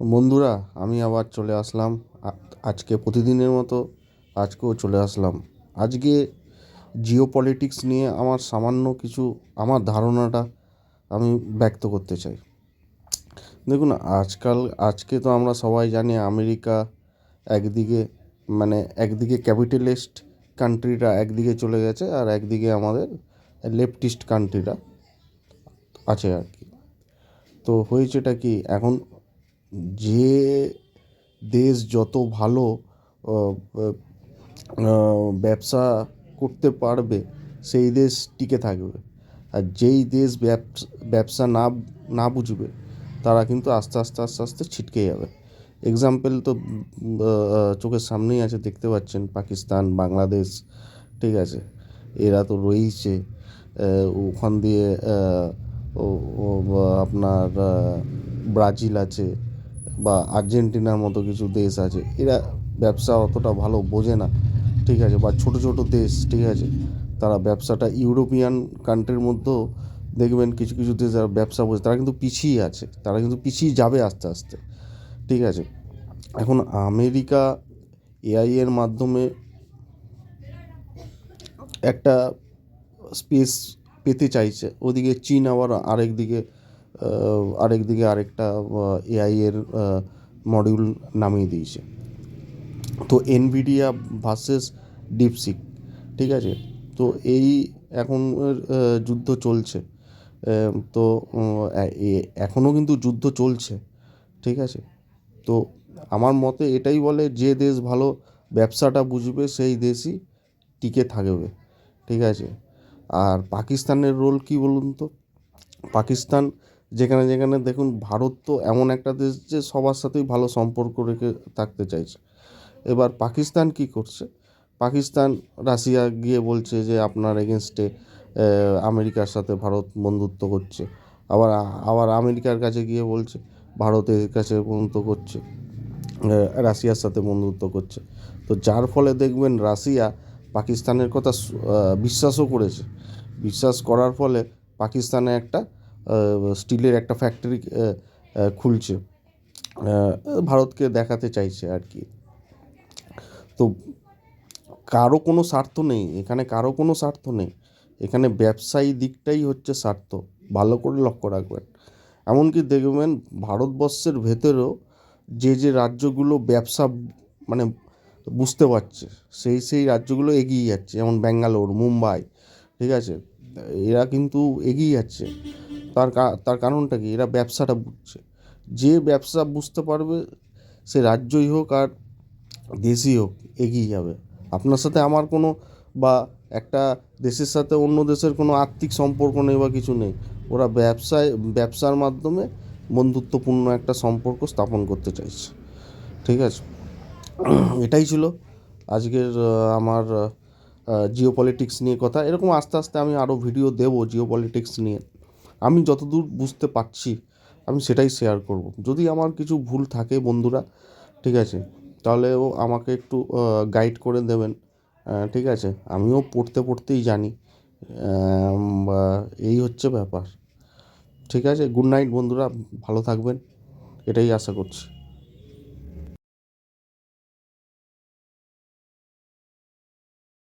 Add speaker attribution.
Speaker 1: বন্ধুরা, আমি আবার চলে আসলাম। আজকে প্রতিদিনের মতো আজকেও চলে আসলাম। আজকে জিও পলিটিক্স নিয়ে আমার সামান্য কিছু, আমার ধারণাটা আমি ব্যক্ত করতে চাই। দেখুন, আজকাল, আজকে তো আমরা সবাই জানি আমেরিকা একদিকে মানে একদিকে ক্যাপিটালিস্ট কান্ট্রিরা একদিকে চলে গেছে আর একদিকে আমাদের লেফটিস্ট কান্ট্রিরা আছে আর কি। তো হয়েছেটা কি? এখন যে দেশ যত ভালো ব্যবসা করতে পারবে, সেই দেশ টিকে থাকবে। আর যেই দেশ ব্যবসা না না বুঝবে, তারা কিন্তু আস্তে আস্তে আস্তে আস্তে ছিটকে যাবে। এক্সাম্পল তো চোখের সামনেই আছে, দেখতে পাচ্ছেন পাকিস্তান, বাংলাদেশ, ঠিক আছে? এরা তো রয়েইছে ওখান দিয়ে আপনার ব্রাজিল আছে বা আর্জেন্টিনার মতো কিছু দেশ আছে, এরা ব্যবসা অতটা ভালো বোঝে না, ঠিক আছে? বা ছোটো ছোটো দেশ, ঠিক আছে? তারা ব্যবসাটা ইউরোপিয়ান কান্ট্রির মধ্যেও দেখবেন কিছু কিছু দেশ যারা ব্যবসা বোঝে, তারা কিন্তু পিছিয়ে আছে, তারা কিন্তু পিছিয়ে যাবে আস্তে আস্তে, ঠিক আছে? এখন আমেরিকা এআই এর মাধ্যমে একটা স্পেস পেতে চাইছে, ওদিকে চীন আবার আরেক দিকে আরেক দিকে আরেকটা এআই এর মডিউল নামিয়ে দিয়েছে। তো এনভিডিয়া ভার্সেস ডিপসিক ঠিক আছে? তো এই এখন যুদ্ধ চলছে। তো এখনও কিন্তু যুদ্ধ চলছে, ঠিক আছে? তো আমার মতে এটাই বলে, যে দেশ ভালো ব্যবসাটা বুঝবে, সেই দেশই টিকে থাকবে, ঠিক আছে? আর পাকিস্তানের রোল কী বলুন তো? পাকিস্তান যেখানে যেখানে দেখুন ভারত তো এমন একটা দেশ যে সবার সাথেই ভালো সম্পর্ক রেখে থাকতে চাইছে। এবার পাকিস্তান কী করছে? পাকিস্তান, রাশিয়া গিয়ে বলছে যে আপনার এগেনস্টে আমেরিকার সাথে ভারত বন্ধুত্ব করছে। আবার আবার আমেরিকার কাছে গিয়ে বলছে ভারতের কাছে বন্ধুত্ব করছে রাশিয়ার সাথে বন্ধুত্ব করছে। তো যার ফলে দেখবেন রাশিয়া পাকিস্তানের কথা বিশ্বাসও করেছে। বিশ্বাস করার ফলে পাকিস্তানে একটা স্টিলের একটা ফ্যাক্টরি খুলছে। ভারতকে দেখাতে চাইছে আর কি। তো কারও কোনো স্বার্থ নেই, এখানে কারও কোনো স্বার্থ নেই। এখানে ব্যবসায়ী দিকটাই হচ্ছে স্বার্থ, ভালো করে লক্ষ্য রাখবেন। এমনকি দেখবেন ভারতবর্ষের ভেতরেও যে যে রাজ্যগুলো ব্যবসা মানে বুঝতে পারছে, সেই সেই রাজ্যগুলো এগিয়ে যাচ্ছে। যেমন ব্যাঙ্গালোর, মুম্বাই, ঠিক আছে? এরা কিন্তু এগিয়ে যাচ্ছে। তার তার কারণটা কি? এরা ব্যবসাটা বুঝছে। যে ব্যবসা বুঝতে পারবে, সে রাজ্যই হোক আর দেশই হোক, এগিয়ে যাবে। আপনার সাথে আমার কোনো বা একটা দেশের সাথে অন্য দেশের কোনো আর্থিক সম্পর্ক নেই বা কিছু নেই। ওরা ব্যবসায়, ব্যবসার মাধ্যমে বন্ধুত্বপূর্ণ একটা সম্পর্ক স্থাপন করতে চাইছে। ঠিক আছে? এটাই ছিল আজকের আমার জিও পলিটিক্স নিয়ে কথা। এরকম আস্তে আস্তে আমি আরও ভিডিও দেবো জিও পলিটিক্স নিয়ে। আমি যতদূর বুঝতে পারছি, আমি সেটাই শেয়ার করব। যদি আমার কিছু ভুল থাকে বন্ধুরা, ঠিক আছে তাহলেও আমাকে একটু গাইড করে দেবেন ঠিক আছে, আমিও পড়তে পড়তেই জানি এই হচ্ছে ব্যাপার, ঠিক আছে গুড নাইট বন্ধুরা, ভালো থাকবেন, এটাই আশা করছি।